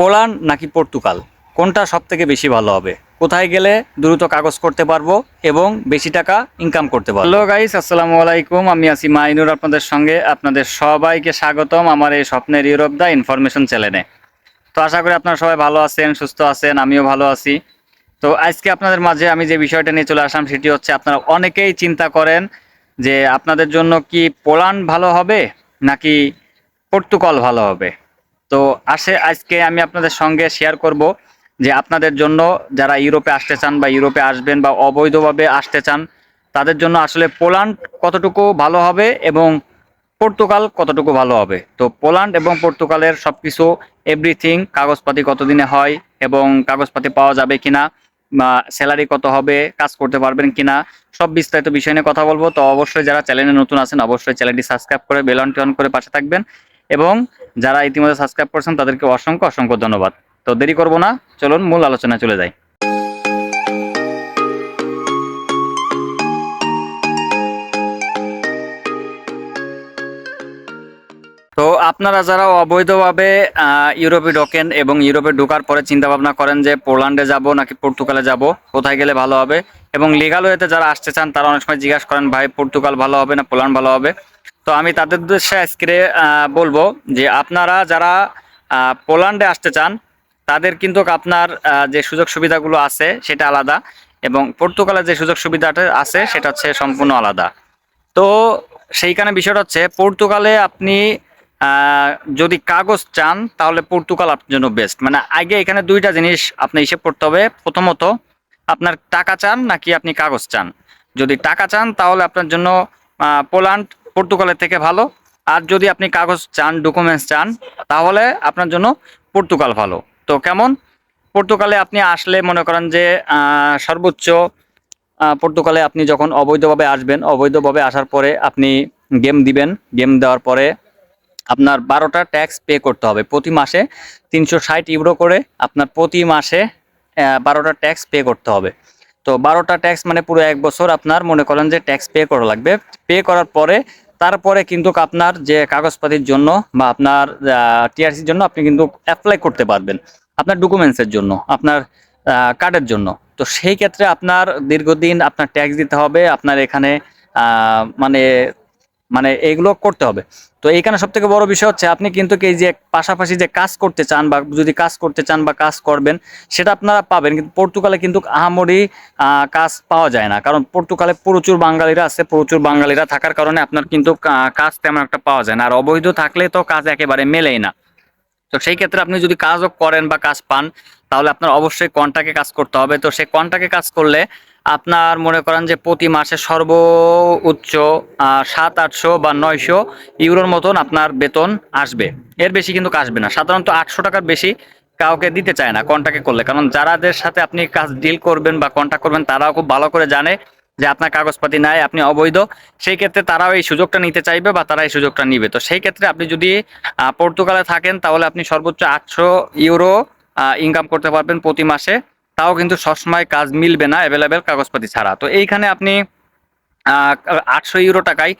Poland নাকি Portugal? কোনটা সব থেকে বেশি ভালো হবে? কোথায় গেলে দ্রুত কাগজ করতে পারব এবং বেশি টাকা ইনকাম করতে পারব? হ্যালো গাইস আসসালামু আলাইকুম। আমি আছি মাইনুর আপনাদের সঙ্গে। আপনাদের সবাইকে স্বাগতম আমার এই স্বপ্নের ইউরোপ দা ইনফরমেশন চ্যানেলে তো আশা করি আপনারা সবাই ভালো আছেন, সুস্থ আছেন, আমিও ভালো আছি। তো আজকে আপনাদের মাঝে আমি যে বিষয়টা নিয়ে চলে আসলাম সেটি হচ্ছে আপনারা অনেকেই চিন্তা করেন যে আপনাদের জন্য কি পোল্যান্ড ভালো হবে নাকি পর্তুগাল ভালো হবে। তো আসে, আজকে আমি আপনাদের সঙ্গে শেয়ার করব যে আপনাদের জন্য যারা ইউরোপে আসতে চান বা ইউরোপে আসবেন বা অবৈধভাবে আসতে চান, তাদের জন্য আসলে পোল্যান্ড কতটুকু ভালো হবে এবং পর্তুগাল কতটুকু ভালো হবে? তো পোল্যান্ড এবং পর্তুগালের সব কিছু এভরিথিং কাগজপাতি কতদিনে হয় এবং কাগজপাতি পাওয়া যাবে কিনা, বা স্যালারি কত হবে, কাজ করতে পারবেন কিনা, সব বিস্তারিত বিষয় নিয়ে কথা বলব। তো অবশ্যই যারা চ্যানেলে নতুন আছেন, অবশ্যই চ্যানেলটি সাবস্ক্রাইব করে বেল অন করে পাশে থাকবেন। এবং যারা ইতিমধ্যে সাবস্ক্রাইব করেছেন, তাদেরকে অসংখ্য অসংখ্য ধন্যবাদ। তো দেরি করব না, চলুন মূল আলোচনায় চলে যাই। তো আপনারা যারা অবৈধভাবে ইউরোপে ঢোকেন এবং ইউরোপে ঢোকার পরে চিন্তা ভাবনা করেন যে পোল্যান্ডে যাব নাকি পর্তুগালে যাব, কোথায় গেলে ভালো হবে? এবং লিগাল ওয়েতে যারা আসতে চান, তারা অনেক সময় জিজ্ঞাসা করেন, ভাই, পর্তুগাল ভালো হবে না? পোল্যান্ড ভালো হবে? তো আমি তাদের উদ্দেশ্যে আজকে বলব যে আপনারা যারা পোল্যান্ডে আসতে চান, তাদের কিন্তু আপনার যে সুযোগ সুবিধাগুলো আছে সেটা আলাদা এবং পর্তুগালের যে সুযোগ সুবিধাটা আছে সেটা হচ্ছে সম্পূর্ণ আলাদা। তো সেইখানে বিষয়টা হচ্ছে পর্তুগালে আপনি যদি কাগজ চান তাহলে পর্তুগাল আপনার জন্য বেস্ট মানে আগে এখানে দুইটা জিনিস আপনি হিসেব করতে হবে। প্রথমত, আপনার টাকা চান নাকি আপনি কাগজ চান? যদি টাকা চান তাহলে আপনার জন্য পোল্যান্ড পর্তুগালের থেকে ভালো। আর যদি আপনি কাগজ চান ডকুমেন্টস চান, তাহলে আপনার জন্য পর্তুগাল ভালো। তো কেমন? পর্তুগালে আপনি আসলে মনে করেন যে সর্বোচ্চ পর্তুগালে আপনি যখন অবৈধভাবে আসবেন, অবৈধভাবে আসার পরে আপনি গেম দিবেন। গেম দেওয়ার পরে আপনার বারোটা ট্যাক্স পে করতে হবে। প্রতি মাসে তিনশো ষাট ইউরো করে আপনার প্রতি মাসে বারোটা ট্যাক্স পে করতে হবে। তো বারোটা ট্যাক্স মানে পুরো এক বছর আপনার মনে করেন যে ট্যাক্স পে করা লাগবে। পে করার পরে, তারপরে কিন্তু আপনার যে কাগজপাতির জন্য বা আপনার টিআরসির জন্য আপনি কিন্তু অ্যাপ্লাই করতে পারবেন। আপনার ডকুমেন্টসের জন্য, আপনার কার্ডের জন্য। তো সেই ক্ষেত্রে আপনার দীর্ঘদিন আপনার ট্যাক্স দিতে হবে, আপনার এখানে মানে মানে এগুলো করতে হবে। তো এইখানে সব থেকে বড় বিষয় হচ্ছে, আপনি কিন্তু কি এই যে পাশাপাশি যে কাজ করতে চান বা যদি কাজ করতে চান বা কাজ করবেন, সেটা আপনারা পাবেন। কিন্তু পর্তুগালে কিন্তু আহামরি কাজ পাওয়া যায় না। কারণ পর্তুগালে প্রচুর বাঙালিরা আছে, প্রচুর বাঙালিরা থাকার কারণে আপনার কিন্তু কাজ তেমন একটা পাওয়া যায় না। আর অবৈধ থাকলে তো কাজ একেবারে মেলেই না। তো সেই ক্ষেত্রে আপনি যদি কাজও করেন বা কাজ পান তাহলে আপনার অবশ্যই কন্টাকে কাজ করতে হবে। তো সেই কন্টাকে কাজ করলে আপনার মনে করেন যে প্রতি মাসে সর্বোচ্চ আহ, সাত আটশো বা নয়শো ইউরোর মতন আপনার বেতন আসবে। এর বেশি কিন্তু আসবে না। সাধারণত আটশো টাকার বেশি কাউকে দিতে চায় না কন্টাকে করলে। কারণ যারাদের সাথে আপনি কাজ ডিল করবেন বা কন্ট্যাক্ট করবেন তারাও খুব ভালো করে জানে যে আপনার কাগজপাতি নাই, আপনি অবৈধ, সেই ক্ষেত্রে তারাও এই সুযোগটা নিতে চাইবে বা তারা এই সুযোগটা নিবে। তো সেই ক্ষেত্রে আপনি যদি পর্তুগালে থাকেন, তাহলে আপনি সর্বোচ্চ আটশো ইউরো ইনকাম করতে পারবেন প্রতি মাসে। তাও কিন্তু সবসময় কাজ মিলবে না অ্যাভেলেবেল কাগজপাতি ছাড়া। তো এইখানে আপনি আটশো ইউরো টাকায়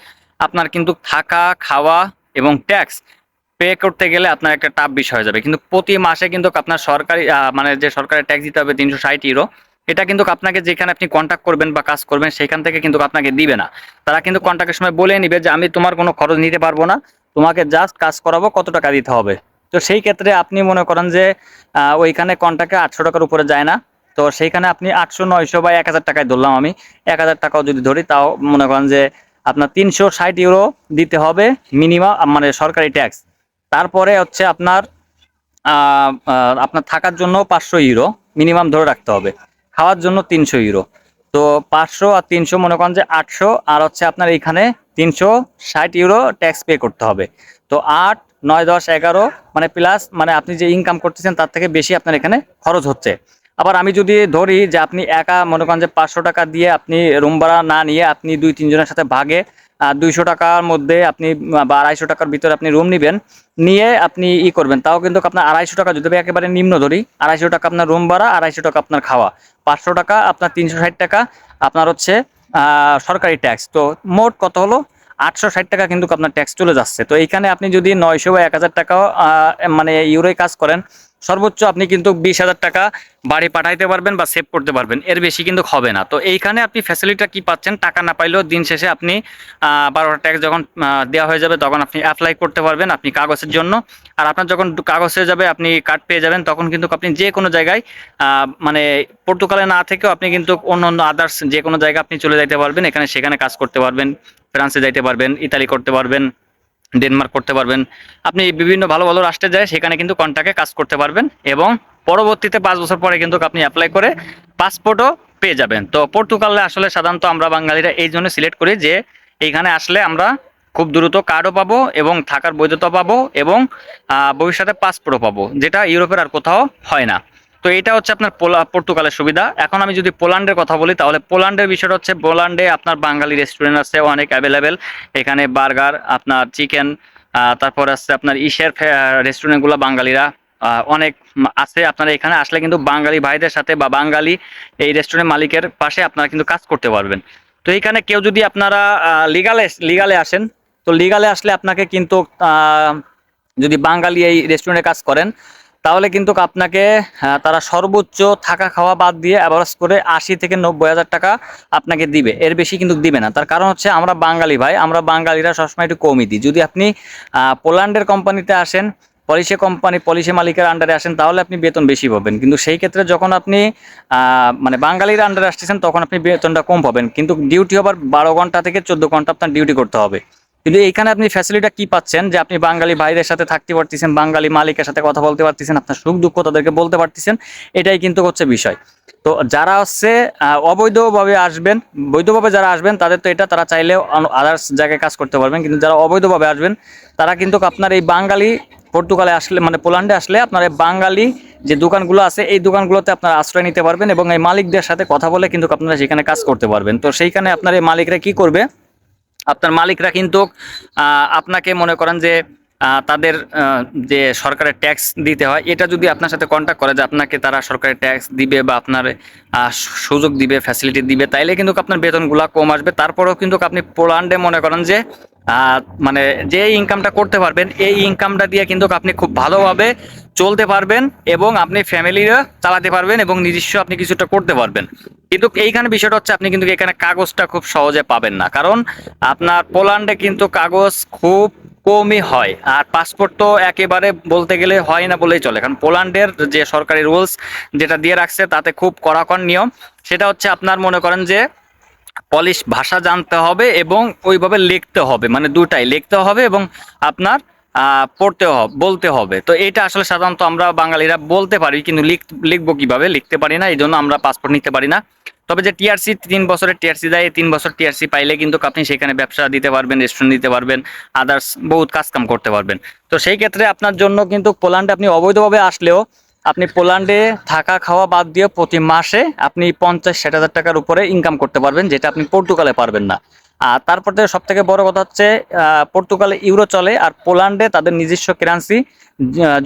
আপনার কিন্তু থাকা, খাওয়া এবং ট্যাক্স পে করতে গেলে আপনার একটা টাফ বিষয় হয়ে যাবে। কিন্তু প্রতি মাসে কিন্তু আপনার সরকারি মানে যে সরকারি ট্যাক্স দিতে হবে তিনশো ষাট ইউরো এটা কিন্তু আপনাকে যেখানে আপনি কন্ট্যাক্ট করবেন বা কাজ করবেন, সেখান থেকে কিন্তু আপনাকে দিবে না। তারা কিন্তু কন্ট্যাক্টের সময় বলে নিবে যে, আমি তোমার কোনো খরচ নিতে পারব না। তোমাকে জাস্ট কাজ করাবো, কত টাকা দিতে হবে? তো সেই ক্ষেত্রে আপনি মনে করেন যে ওইখানে কন্ট্যাক্টে আটশো টাকার উপরে যায় না। তো সেইখানে আপনি আটশো, নয়শো বা এক হাজার টাকায় ধরলাম আমি। এক হাজার টাকাও যদি ধরি, তাও মনে করেন যে, আপনার তিনশো ষাট ইউরো দিতে হবে মিনিমাম মানে সরকারি ট্যাক্স তারপরে হচ্ছে আপনার আপনার থাকার জন্য পাঁচশো ইউরো মিনিমাম ধরে রাখতে হবে। খাওয়ার জন্য তিনশো ইউরো তো পাঁচশো আর তিনশো মনে করেন যে আটশো, আর হচ্ছে আপনার এখানে তিনশো ষাট ইউরো ট্যাক্স পে করতে হবে। তো আট, নয়, দশ, এগারো মানে প্লাস মানে আপনি যে ইনকাম করতেছেন তার থেকে বেশি আপনার এখানে খরচ হচ্ছে। আবার আমি যদি ধরি যে আপনি একা মনে করেন যে পাঁচশো টাকা দিয়ে আপনি রুম ভাড়া না নিয়ে আপনি দুই, তিনজনের সাথে ভাগে দুইশো টাকার মধ্যে আপনি বা আড়াইশো টাকার ভিতরে আপনি রুম নেবেন, নিয়ে আপনি ই করবেন। তাও কিন্তু আপনার আড়াইশো টাকা, যদি একেবারে নিম্ন ধরি, আড়াইশো টাকা আপনার রুম ভাড়া, আড়াইশো টাকা আপনার খাওয়া। পাঁচশো টাকা, আপনার তিনশো ষাট টাকা, আপনার হচ্ছে সরকারি ট্যাক্স তো মোট কত হলো? আটশো ষাট টাকা কিন্তু আপনার ট্যাক্স চলে যাচ্ছে। তো এইখানে আপনি যদি নয়শো বা এক হাজার টাকাও মানে ইউরোয় কাজ করেন সর্বোচ্চ আপনি কিন্তু বিশ হাজার টাকা বাড়ি পাঠাইতে পারবেন বা সেভ করতে পারবেন। এর বেশি কিন্তু হবে না। তো এইখানে আপনি ফ্যাসিলিটিটা কি পাচ্ছেন? টাকা না পাইলেও দিন শেষে আপনি বারোটা ট্যাক্স যখন দেওয়া হয়ে যাবে তখন আপনি অ্যাপ্লাই করতে পারবেন আপনি কাগজের জন্য। আর আপনার যখন কাগজ হয়ে যাবে, আপনি কার্ড পেয়ে যাবেন, তখন কিন্তু আপনি যে কোনো জায়গায় মানে পর্তুগালে না থেকেও আপনি কিন্তু অন্য অন্য আদার্স যে কোনো জায়গায় আপনি চলে যাইতে পারবেন। এখানে সেখানে কাজ করতে পারবেন, ফ্রান্সে যাইতে পারবেন, ইতালি করতে পারবেন। ডেনমার্ক করতে পারবেন। আপনি বিভিন্ন ভালো ভালো রাষ্ট্রে যায়, সেখানে কিন্তু কন্ট্রাক্টে কাজ করতে পারবেন এবং পরবর্তীতে পাঁচ বছর পরে কিন্তু আপনি অ্যাপ্লাই করে পাসপোর্টও পেয়ে যাবেন। তো পর্তুগালে আসলে সাধারণত আমরা বাঙালিরা এই জন্য সিলেক্ট করি যে, এইখানে আসলে আমরা খুব দ্রুত কার্ডও পাবো এবং থাকার বৈধতা পাবো এবং ভবিষ্যতে পাসপোর্টও পাবো, যেটা ইউরোপের আর কোথাও হয় না। তো এটা হচ্ছে আপনার পর্তুগালের সুবিধা। এখন আমি যদি পোল্যান্ডের কথা বলি, তাহলে পোল্যান্ডের বিষয়টা হচ্ছে, পোল্যান্ডে আপনার বাঙালি রেস্টুরেন্ট আছে, অনেক অ্যাভেলেবেল এখানে বার্গার, আপনার চিকেন তারপর আছে আপনার ইসের রেস্টুরেন্টগুলো বাঙালিরা অনেক আছে। আপনারা এখানে আসলে কিন্তু বাঙালি ভাইদের সাথে বা বাঙালি এই রেস্টুরেন্ট মালিকের পাশে আপনারা কিন্তু কাজ করতে পারবেন। তো এখানে কেউ যদি আপনারা লিগালে লিগালে আসেন, তো লিগালে আসলে আপনাকে কিন্তু যদি বাঙালি এই রেস্টুরেন্টে কাজ করেন তাহলে কিন্তু আপনাকে তারা সর্বোচ্চ থাকা খাওয়া বাদ দিয়ে অ্যাভারেজ করে আশি থেকে নব্বই হাজার টাকা আপনাকে দিবে। এর বেশি কিন্তু দিবে না। তার কারণ হচ্ছে আমরা বাঙালি ভাই, আমরা বাঙালিরা সবসময় একটু কমই দিই। যদি আপনি পোল্যান্ডের কোম্পানিতে আসেন পলিসি কোম্পানি পলিসি মালিকের আন্ডারে আসেন, তাহলে আপনি বেতন বেশি পাবেন। কিন্তু সেই ক্ষেত্রে যখন আপনি মানে বাঙালির আন্ডারে আসতেছেন, তখন আপনি বেতনটা কম পাবেন। কিন্তু ডিউটি আবার বারো ঘণ্টা থেকে চোদ্দ ঘণ্টা আপনার ডিউটি করতে হবে। কিন্তু এইখানে আপনি ফ্যাসিলিটিটা কি পাচ্ছেন? যে আপনি বাঙালি ভাইদের সাথে থাকতে পারতেছেন, বাঙালি মালিকের সাথে কথা বলতে পারতেছেন, আপনার সুখ দুঃখ তাদেরকে বলতে পারতেছেন, এটাই কিন্তু হচ্ছে বিষয়। তো যারা হচ্ছে অবৈধভাবে আসবেন, বৈধভাবে যারা আসবেন, তাদের তো এটা তারা চাইলে আদার্স জায়গায় কাজ করতে পারবেন। কিন্তু যারা অবৈধভাবে আসবেন, তারা কিন্তু আপনার এই বাঙালি পর্তুগালে আসলে মানে পোল্যান্ডে আসলে আপনার বাঙালি যে দোকানগুলো আছে, এই দোকানগুলোতে আপনারা আশ্রয় নিতে পারবেন এবং এই মালিকদের সাথে কথা বলে কিন্তু আপনারা সেখানে কাজ করতে পারবেন। তো সেইখানে আপনার এই মালিকরা কি করবে? আপনার মালিকরা কিন্তু আপনাকে মনে করেন যে তাদের যে সরকারের ট্যাক্স দিতে হয়, এটা যদি আপনার সাথে কন্ট্যাক্ট করে যে আপনাকে তারা সরকারের ট্যাক্স দিবে বা আপনার সুযোগ দিবে ফ্যাসিলিটি দিবে, তাইলে কিন্তু আপনার বেতনগুলো কম আসবে। তারপরেও কিন্তু আপনি পোল্যান্ডে মনে করেন যে মানে যে ইনকামটা করতে পারবেন, এই ইনকামটা দিয়ে কিন্তু আপনি খুব ভালোভাবে চলতে পারবেন এবং আপনি ফ্যামিলিরা চালাতে পারবেন এবং নিজস্ব আপনি কিছুটা করতে পারবেন। কিন্তু এইখানে বিষয়টা হচ্ছে, আপনি কিন্তু এখানে কাগজটা খুব সহজে পাবেন না। কারণ আপনার পোল্যান্ডে কিন্তু কাগজ খুব কমই হয়, আর পাসপোর্ট তো একেবারে বলতে গেলে হয় না বলেই চলে। কারণ পোল্যান্ডের যে সরকারি রুলস যেটা দিয়ে রাখছে, তাতে খুব কড়াকড় নিয়ম। সেটা হচ্ছে, আপনার মনে করেন যে পলিশ ভাষা জানতে হবে এবং ওইভাবে লিখতে হবে মানে দুটাই, লিখতে হবে এবং আপনার পড়তে হবে বলতে হবে। তো এটা আসলে সাধারণত আমরা বাঙালিরা বলতে পারি, কিন্তু লিখ, লিখব কীভাবে? লিখতে পারি না এই জন্য আমরা পাসপোর্ট নিতে পারি না। তবে যে টিআরসি তিন বছরের টিআরসি দেয়, তিন বছর টিআরসি পাইলে কিন্তু আপনি সেখানে ব্যবসা দিতে পারবেন রেস্টুরেন্ট দিতে পারবেন আদার্স বহুত কাজ কাম করতে পারবেন। তো সেই ক্ষেত্রে আপনার জন্য কিন্তু পোল্যান্ডে আপনি অবৈধভাবে আসলেও আপনি পোল্যান্ডে থাকা খাওয়া বাদ দিয়ে প্রতি মাসে আপনি পঞ্চাশ, ষাট হাজার টাকার উপরে ইনকাম করতে পারবেন, যেটা আপনি পর্তুগালে পারবেন না। আর তারপর থেকে সব থেকে বড় কথা হচ্ছে পর্তুগালে ইউরো চলে, আর পোল্যান্ডে তাদের নিজস্ব কারেন্সি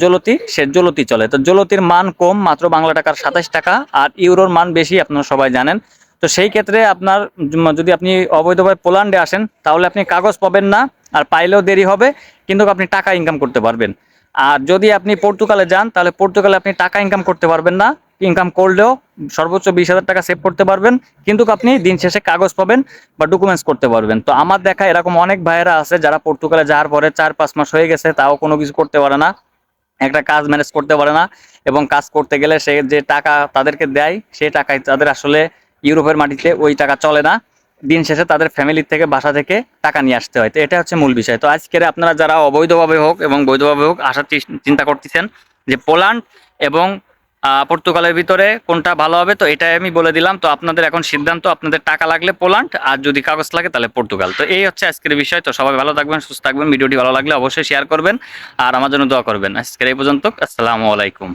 জলতি, সে জলতি চলে। তো জলতির মান কম, মাত্র বাংলা টাকার সাতাশ টাকা, আর ইউরোর মান বেশি, আপনারা সবাই জানেন। তো সেই ক্ষেত্রে আপনার যদি আপনি অবৈধভাবে পোল্যান্ডে আসেন, তাহলে আপনি কাগজ পাবেন না, আর পাইলেও দেরি হবে, কিন্তু আপনি টাকা ইনকাম করতে পারবেন। আর যদি আপনি পর্তুগালে যান, তাহলে পর্তুগালে আপনি টাকা ইনকাম করতে পারবেন না। ইনকাম করলেও সর্বোচ্চ বিশ হাজার টাকা সেভ করতে পারবেন। কিন্তু আপনি দিন শেষে কাগজ পাবেন বা ডকুমেন্টস করতে পারবেন। তো আমার দেখা এরকম অনেক ভাইয়েরা আছে যারা পর্তুগালে যাওয়ার পরে চার পাঁচ মাস হয়ে গেছে, তাও কোনো কিছু করতে পারে না। একটা কাজ ম্যানেজ করতে পারে না এবং কাজ করতে গেলে সে যে টাকা তাদেরকে দেয় সেই টাকায় তাদের আসলে ইউরোপের মাটিতে ওই টাকা চলে না। দিন শেষে তাদের ফ্যামিলির থেকে বাসা থেকে টাকা নিয়ে আসতে হয়। তো এটা হচ্ছে মূল বিষয়। তো আজকের আপনারা যারা অবৈধভাবে হোক এবং বৈধভাবে হোক আসার চিন্তা করতেছেন যে পোল্যান্ড এবং পর্তুগালের ভিতরে কোনটা ভালো হবে, তো এটাই আমি বলে দিলাম। তো আপনাদের এখন সিদ্ধান্ত, আপনাদের টাকা লাগলে পোল্যান্ড, আর যদি কাগজ লাগে তাহলে পর্তুগাল। তো এই হচ্ছে আজকের বিষয়। তো সবাই ভালো থাকবেন, সুস্থ থাকবেন, ভিডিওটি ভালো লাগলে অবশ্যই শেয়ার করবেন, আর আমার জন্য দোয়া করবেন। আজকের এই পর্যন্ত, আসসালামু আলাইকুম।